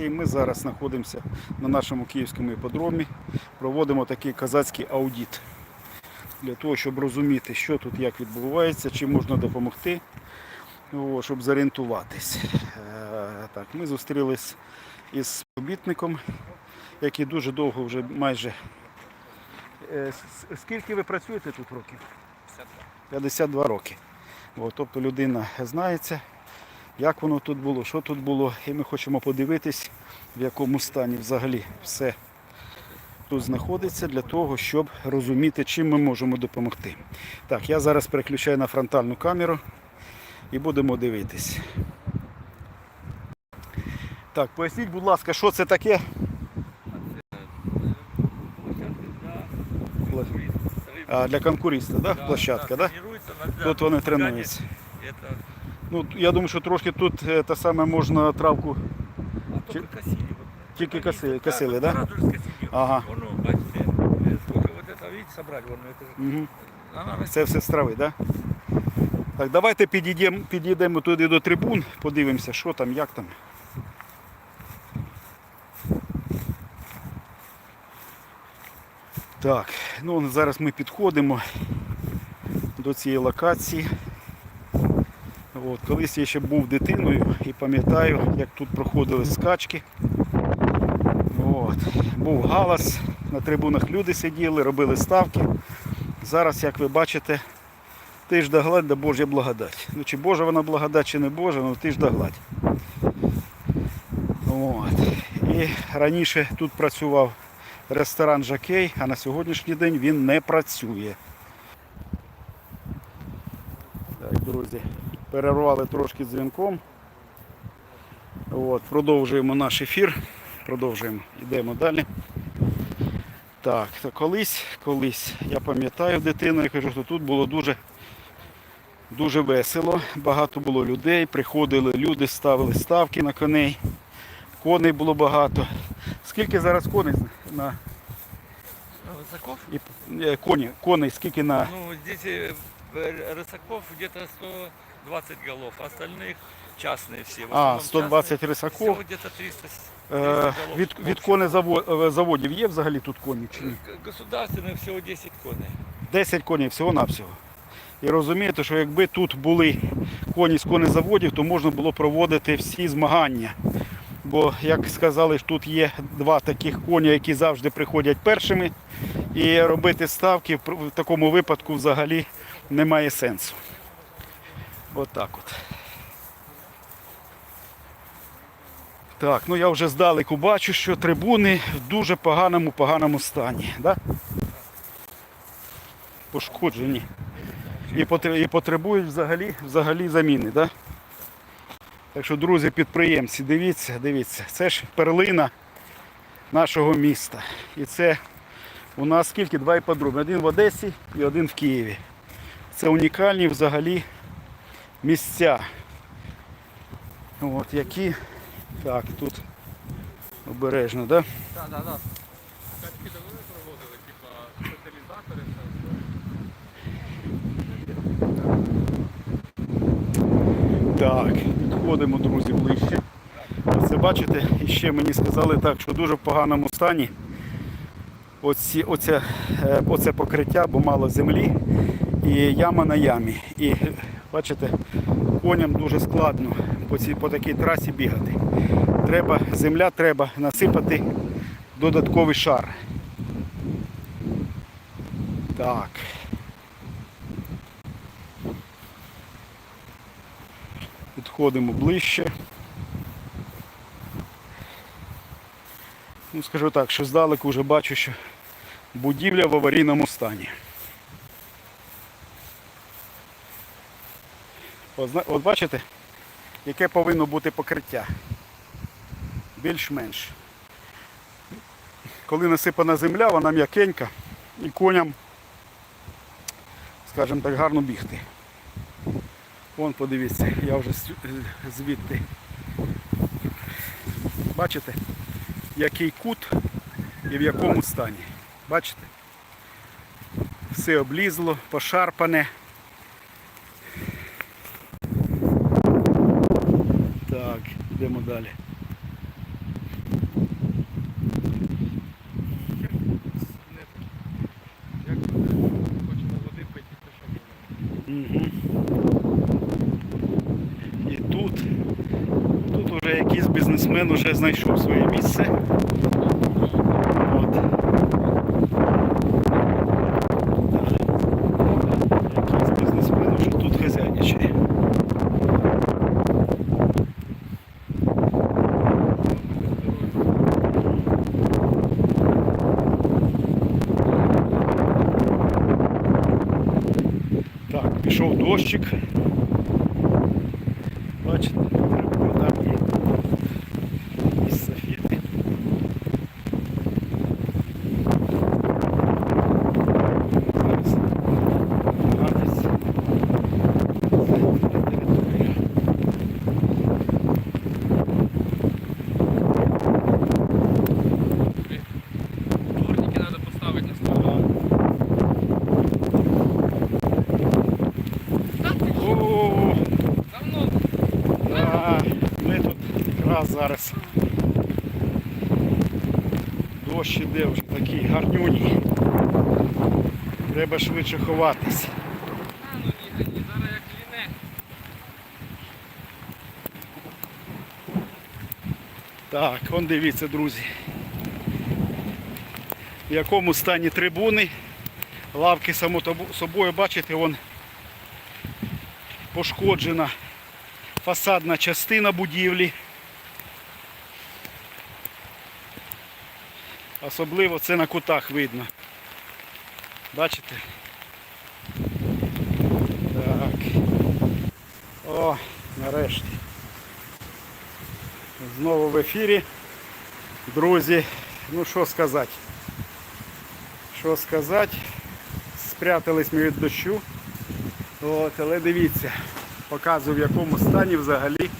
локації. Ми зараз знаходимося на нашому київському іпподромі. Проводимо такий козацький аудит для того, щоб розуміти, що тут як відбувається, чим можна допомогти, щоб зорієнтуватись. Е, Так, ми зустрілись із співробітником, який дуже довго вже майже. Е, Скільки ви працюєте тут років? 52 роки. Тобто людина знається, як воно тут було, що тут було, і ми хочемо подивитись, в якому стані взагалі все тут знаходиться для того, щоб розуміти, чим ми можемо допомогти. Так, я зараз переключаю на фронтальну камеру і будемо дивитись. Так, поясніть, будь ласка, що це таке? А, для конкуриста, да? площадка, да? Тут вони тренуються. Это, Ну, я думаю, що трошки тут е, те саме можна травку а только косили. Вот. Тільки Это коси- листья, косили, да? да? вот сразу же скосили. Ага. Воно, бачите, э, сколько вот это, видите, собрали, воно, это же, Угу. она растет. Це все з трави, так? Да? Так, давайте підійдемо, підійдемо туди до трибун, подивимося, що там, як там. Так, ну зараз ми підходимо до цієї локації. От, колись я ще був дитиною і пам'ятаю, як тут проходили скачки. От, був галас, на трибунах люди сиділи, робили ставки. Зараз, як ви бачите, ти ж да гладь, да Божя благодать. Ну чи Божа вона благодать, чи не Божа, ну ти ж да гладь. От. І раніше тут працював ресторан Жакей, а на сьогоднішній день він не працює. Так, друзі, перервали трошки дзвінком. От, продовжуємо наш ефір. Продовжуємо, йдемо далі. Так, то колись, колись, я пам'ятаю дитину, я кажу, що тут було дуже, дуже весело. Багато було людей, приходили люди, ставили ставки на коней. Коней було багато. Скільки зараз коней на Ну, Рысаков? і, е, коні, коней, скільки на. Ну, здесь э, э, рысаков где-то 120 голов, а остальных частные все. В А, основном 120 частные. рисаков. Всего где-то 300 Е, 300 голов. від, від коней заво- е, заводів є взагалі тут коні чи ні? Г- Государственных всего 10 коней. 10 коней всього-навсього. І розумієте, що якби тут були коні з конезаводів, то можна було проводити всі змагання. Бо, як сказали, ж тут є два таких коні, які завжди приходять першими. І робити ставки в в такому випадку взагалі немає сенсу. От так от. Так, ну я вже здалеку бачу, що трибуни в дуже поганому поганому стані. Да? Пошкоджені. І потребують взагалі, взагалі заміни. Да? Так що, друзі, підприємці, дивіться, дивіться, це ж перлина нашого міста. І це у нас скільки? Два іпподроми. Один в Одесі і один в Києві. Це унікальні взагалі місця. От, які. Так, тут обережно, так? Да? Да, да, да. Так, підходимо, друзі, ближче. Оце бачите, і ще мені сказали так, що дуже в поганому стані оці, оце, е, оце покриття, бо мало землі і яма на ямі. І бачите, коням дуже складно по, цій, по такій трасі бігати. Треба, земля треба насипати додатковий шар. Так. Підходимо ближче. Ну, скажу так, що здалеку вже бачу, що будівля в аварійному стані. От, бачите, яке повинно бути покриття. Більш-менш. Коли насипана земля, вона м'якенька і коням, скажімо так, гарно бігти. Вон подивіться, я вже звідти. Бачите, який кут і в якому стані. Бачите? Все облізло, пошарпане. далі. Угу. І тут, тут уже якийсь бізнесмен вже знайшов своє місце. Пішов дощик. Бачите, вода є. Із софіти. Зараз намагатись зайти на територію. Дворники надо поставить на стол. О, Давно да, ми тут якраз зараз. Дощ іде вже такий гарнюній. Треба швидше ховатись. Так, он дивіться, друзі. В якому стані трибуни. Лавки само собою, бачите, вон пошкоджена фасадна частина будівлі. Особливо це на кутах видно. Бачите? Так. О, нарешті. Знову в ефірі. Друзі, ну що сказати? Що сказати? Спрятались ми від дощу. От, але дивіться, показую в якому стані взагалі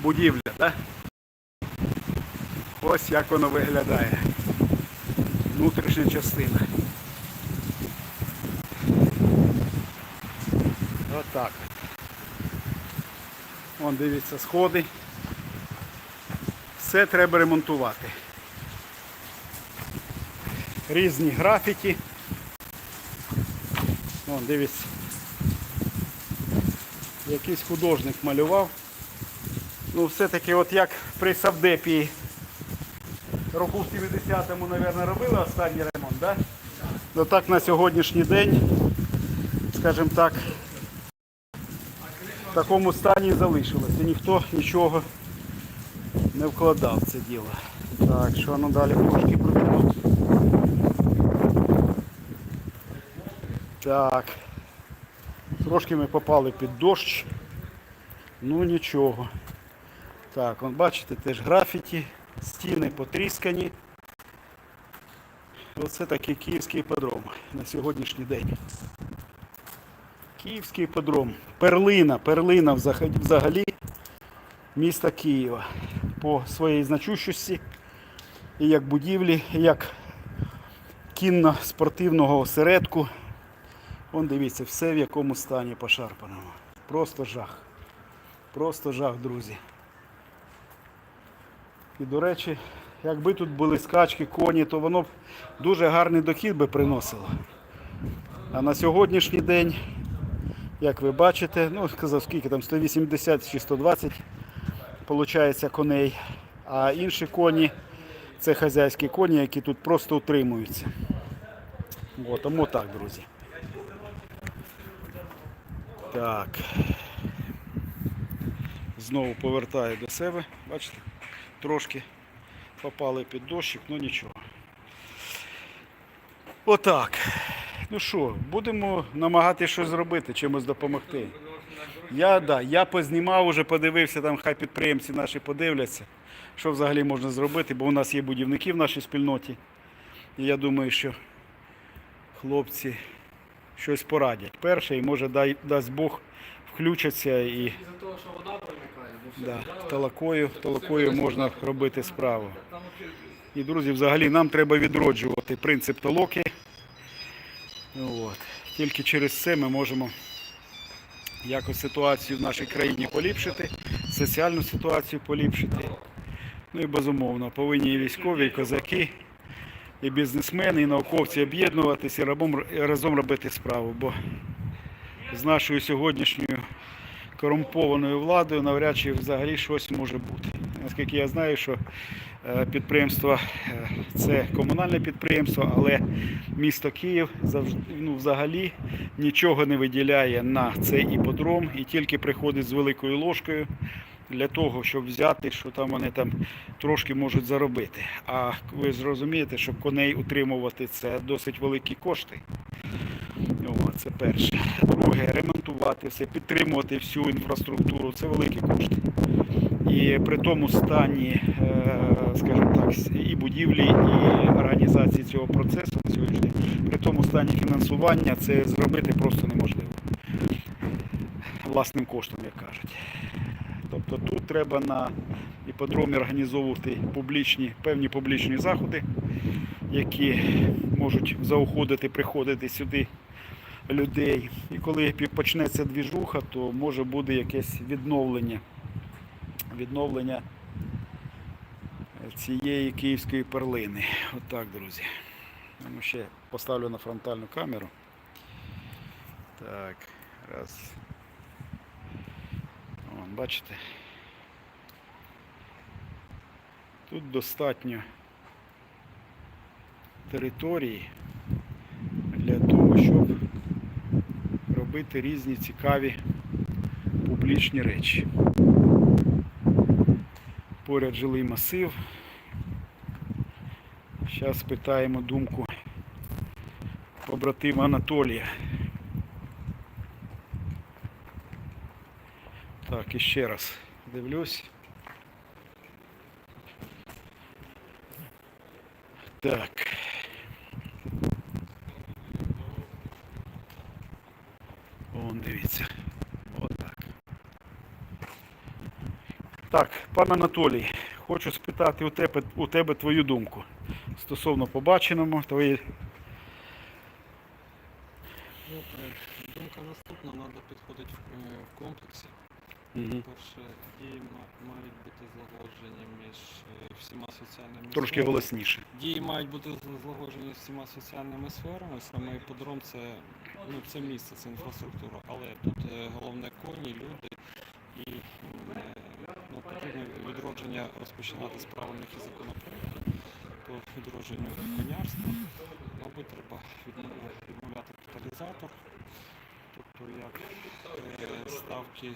будівля. Да? Ось як воно виглядає. Внутрішня частина. Отак. Вон дивіться сходи. Все треба ремонтувати. Різні графіті. Вон, дивіться. Якийсь художник малював. Ну, все-таки от як при Савдепії року в 70-му, мабуть, робили останній ремонт, да? Ну так на сьогоднішній день, скажімо так, в такому стані залишилося. Ніхто нічого не вкладав це діло. Так, що ну далі трошки пройдемо. Так. Трошки ми попали під дощ. Ну нічого. Так, бачите, теж графіті, стіни потріскані. Оце такий київський подром на сьогоднішній день. Київський подром. Перлина, перлина взагалі- міста Києва по своїй значущості і як будівлі, і як кінно-спортивного осередку. Вон дивіться, все в якому стані пошарпаному. Просто жах. Просто жах, друзі. І до речі, якби тут були скачки, коні, то воно б дуже гарний дохід би приносило. А на сьогоднішній день, як ви бачите, ну сказав, скільки там 180 чи 120 виходить коней. А інші коні це хазяйські коні, які тут просто утримуються. От, тому так, друзі. Так. Знову повертаю до себе. Бачите? Трошки попали під дощик, ну нічого. Отак. Ну що, будемо намагатися щось зробити, чимось допомогти. Я, да, я познімав, уже подивився, там хай підприємці наші подивляться, що взагалі можна зробити, бо у нас є будівники в нашій спільноті. І я думаю, що хлопці щось порадять. Перше, і може дай, дасть Бог включаться і того, що вода проникає, да, вода, талакою, талакою можна робити справу. І, друзі, взагалі нам треба відроджувати принцип толоки. От. Тільки через це ми можемо якось ситуацію в нашій країні поліпшити, соціальну ситуацію поліпшити. Ну і безумовно, повинні і військові, і козаки, і бізнесмени, і науковці об'єднуватися і разом робити справу. Бо з нашою сьогоднішньою корумпованою владою навряд чи взагалі щось може бути. Наскільки я знаю, що е, підприємство е, це комунальне підприємство, але місто Київ ну, взагалі нічого не виділяє на цей іподром і тільки приходить з великою ложкою для того, щоб взяти, що там вони там трошки можуть заробити. А ви зрозумієте, щоб коней утримувати це досить великі кошти. О, це перше. Друге, ремонтувати все, підтримувати всю інфраструктуру це великі кошти. І при тому стані, е, скажімо так, і будівлі, і організації цього процесу на сьогоднішній день, при тому стані фінансування це зробити просто неможливо. Власним коштом, як кажуть. Тобто тут треба на іпподромі організовувати публічні, певні публічні заходи, які можуть заохотити приходити сюди людей. І коли почнеться двіжуха, то може буде якесь відновлення, відновлення цієї київської перлини. Отак, друзі. Ну, ще поставлю на фронтальну камеру. Так, раз. Бачите? Тут достатньо території для того, щоб робити різні цікаві публічні речі. Поряд жилий масив. Зараз спитаємо думку побратима Анатолія. Так, і ще раз дивлюсь. Так. Вон дивіться. Отак. Так, пан Анатолій, хочу спитати у тебе, у тебе твою думку стосовно побаченого, твої. Ну, е, думка наступна, треба підходити в, е, в комплексі. Перше, дії ма- мають бути злагоджені між е, всіма соціальними Трошки голосніше. Дії мають бути злагоджені з всіма соціальними сферами. Саме іподром це, ну, це місце, це інфраструктура. Але тут е, головне коні, люди і е, ну, потрібно відродження розпочинати з правильних і законопроєктів по відродженню конярства. Мабуть, треба відмовляти тоталізатор. Тобто як е, ставки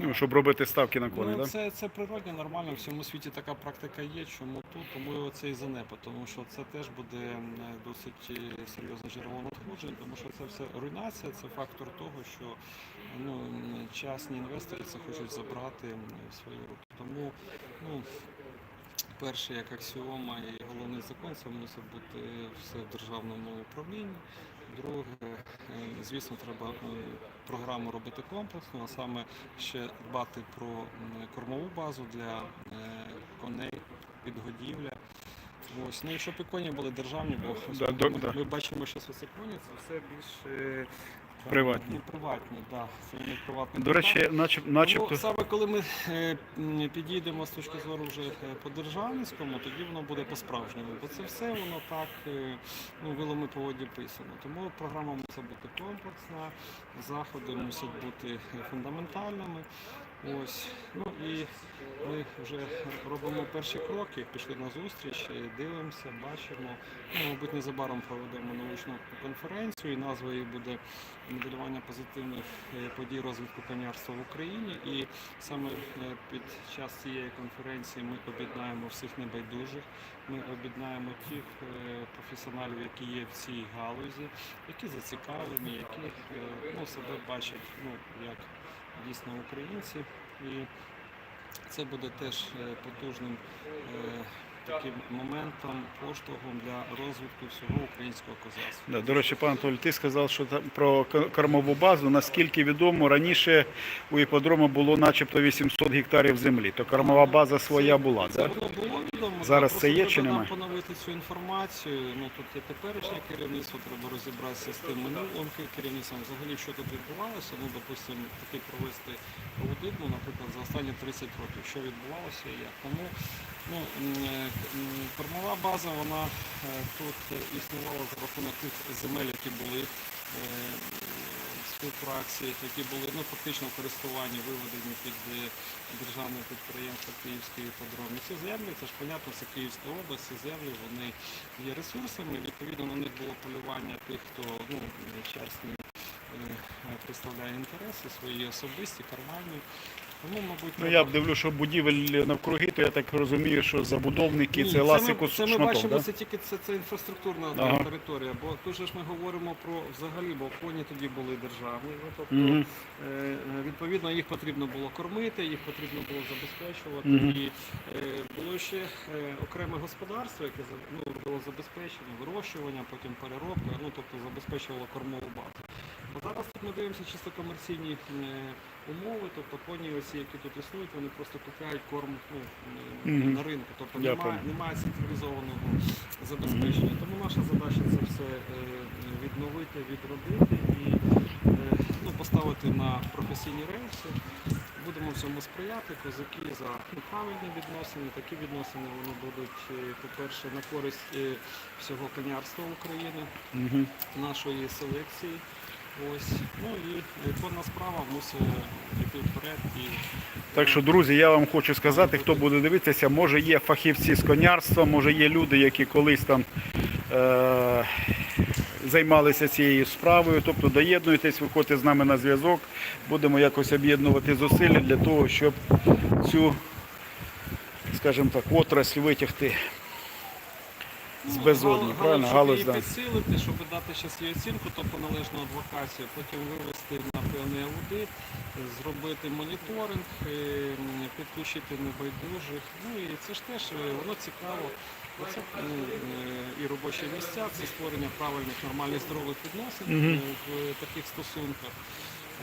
Ну, щоб робити ставки на коні, Ну, так? це, це природно, нормально. В всьому світі така практика є. Чому тут? Тому це і занепад, тому що це теж буде досить е, серйозне джерело надходжень, тому що це все руйнація, це фактор того, що ну, частні інвестори це хочуть забрати в свої руки. Тому ну, перше, як аксіома і головний закон, це мусить бути все в державному управлінні. Друге, е, звісно, треба програму робити комплексно, а саме ще дбати про кормову базу для е, коней, підгодівля. Ось, ну і щоб і коні були державні, бо Да, ми, да. ми бачимо, що коні це все більш е, так, Приватні. Ну, приватні, да, це не приватні. До речі, начеб, начебто. Ну, саме коли ми е, підійдемо з точки зору вже е, по державницькому, тоді воно буде по-справжньому. Бо це все воно так е, ну, вилами по воді писано. Тому програма мусить бути комплексна, заходи мусять бути е, фундаментальними. Ось. Ну і ми вже робимо перші кроки, пішли на зустріч, дивимося, бачимо. Ну, мабуть, незабаром проведемо научну конференцію, і назва її буде моделювання позитивних е, подій розвитку конярства в Україні. І саме е, під час цієї конференції ми об'єднаємо всіх небайдужих, ми об'єднаємо тих е, професіоналів, які є в цій галузі, які зацікавлені, які ну, себе бачать ну, як дійсно українці. І це буде теж е, потужним е, таким моментом, поштовхом для розвитку всього українського козацтва. Да, до речі, пан Анатолій, ти сказав, що там про кормову базу. Наскільки відомо, раніше у іпподрому було начебто 800 гектарів землі, то кормова база своя була. Це Да? воно було відомо. Зараз це є чи немає? поновити цю інформацію. Ну тут є теперішнє керівництво, треба розібратися з тим минулим ке- керівництвом. Взагалі, що тут відбувалося. Ну, допустимо, такий провести аудит, ну, наприклад, за останні 30 років, що відбувалося і як. Тому ну, е, кормова база, вона е, тут існувала за рахунок тих земель, які були е, співпраці, які були ну, фактично в користуванні виведені під державне підприємство Київський іпподром. Ці землі, це ж понятно, це Київська область, ці землі вони є ресурсами. Відповідно, на них було полювання тих, хто ну, е, представляє інтереси свої особисті, кармальні. Тому, мабуть, Ну я б дивлюсь, що будівель навкруги, то я так розумію, що забудовники Ні, це ласику ми, це ми бачимо, да? це тільки це, це інфраструктурна одна Ага. територія, бо тут же ж ми говоримо про взагалі, бо коні тоді були державні. Ну, тобто, Мгм. е, відповідно, їх потрібно було кормити, їх потрібно було забезпечувати. Мгм. І е, було ще е, окреме господарство, яке за- ну, робило забезпечення, вирощування, потім переробка, ну тобто забезпечувало кормову базу. А зараз тут ми дивимося чисто комерційні е, умови, тобто коні оці, які тут існують, вони просто купляють корм ну, Мгм. на ринку. Тобто Я немає, немає централізованого забезпечення. Тому наша задача це все е, відновити, відродити і е, ну, поставити на професійні рельси. Будемо в цьому сприяти. Козаки за ну, правильні відносини. Такі відносини вони будуть, е, по-перше, на користь е, всього конярства України, Мгм. нашої селекції. Ось. Ну і е, справа мусить йти вперед і Так що, друзі, я вам хочу сказати, хто буде дивитися, може є фахівці з конярства, може є люди, які колись там е- займалися цією справою. Тобто доєднуйтесь, виходьте з нами на зв'язок, будемо якось об'єднувати зусилля для того, щоб цю, скажімо так, отрасль витягти з безодні, правильно? щоб Галузь, її да. підсилити, щоб дати ще оцінку, тобто належну адвокацію, потім вивести на певний аудит, зробити моніторинг, е, підключити небайдужих. Ну і це ж теж е, воно цікаво. Це ну, е, і робочі місця, це створення правильних, нормальних, здорових відносин в таких стосунках.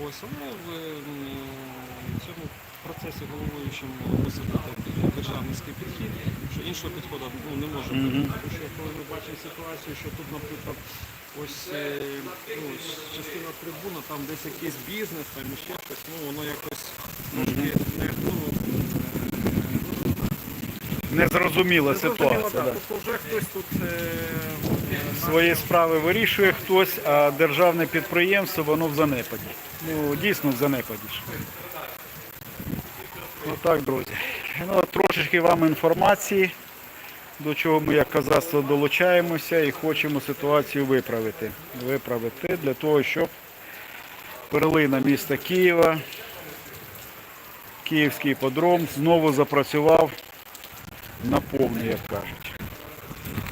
Ось, але в цьому процесі головуючим бути державницький підхід, що іншого підходу ну, не може бути. Тому що коли ми бачимо ситуацію, що тут, наприклад, ось е, ну, частина трибуна, там десь якийсь бізнес, там ще щось, ну воно якось трошки не ну, Незрозуміла не ситуація. Да. Тобто вже хтось тут е, Свої справи вирішує хтось, а державне підприємство воно в занепаді. Ну, дійсно в занепаді. Отак, друзі. Ну, трошечки вам інформації, до чого ми як казацтво долучаємося і хочемо ситуацію виправити. Виправити для того, щоб перлина міста Києва, Київський подром знову запрацював на повну, як кажуть.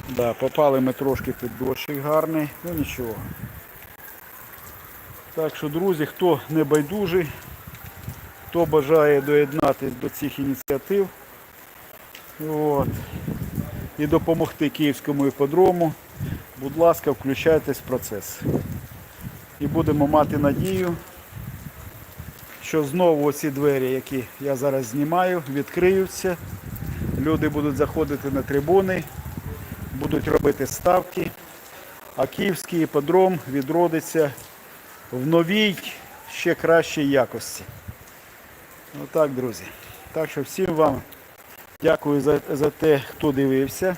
Да, попали ми трошки під дощик гарний, ну нічого. Так що, друзі, хто не байдужий, хто бажає доєднатися до цих ініціатив от, і допомогти Київському іпподрому, будь ласка, включайтесь в процес. І будемо мати надію, що знову оці двері, які я зараз знімаю, відкриються. Люди будуть заходити на трибуни будуть робити ставки, а київський іпподром відродиться в новій, ще кращій якості. Отак, друзі. Так що всім вам дякую за, за те, хто дивився.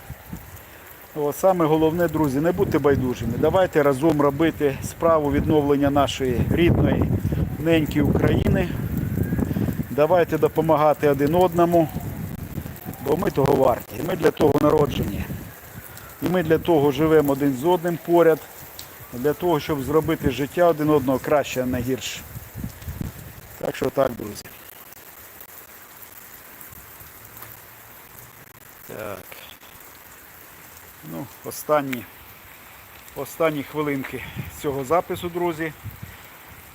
От, саме головне, друзі, не будьте байдужими. Давайте разом робити справу відновлення нашої рідної неньки України. Давайте допомагати один одному, бо ми того варті. Ми для того народжені. І ми для того живемо один з одним поряд, для того, щоб зробити життя один одного краще, а не гірше. Так що так, друзі. Так. Ну, останні, останні хвилинки цього запису, друзі.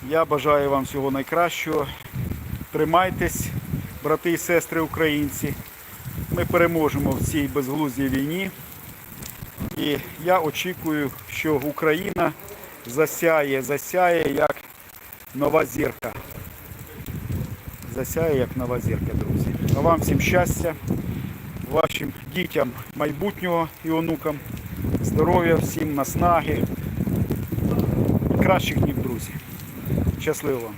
Я бажаю вам всього найкращого. Тримайтесь, брати і сестри українці. Ми переможемо в цій безглуздій війні. І я очікую, що Україна засяє, засяє як нова зірка. Засяє як нова зірка, друзі. А вам всім щастя, вашим дітям майбутнього і онукам, здоров'я, всім наснаги, кращих днів, друзі. Щасливо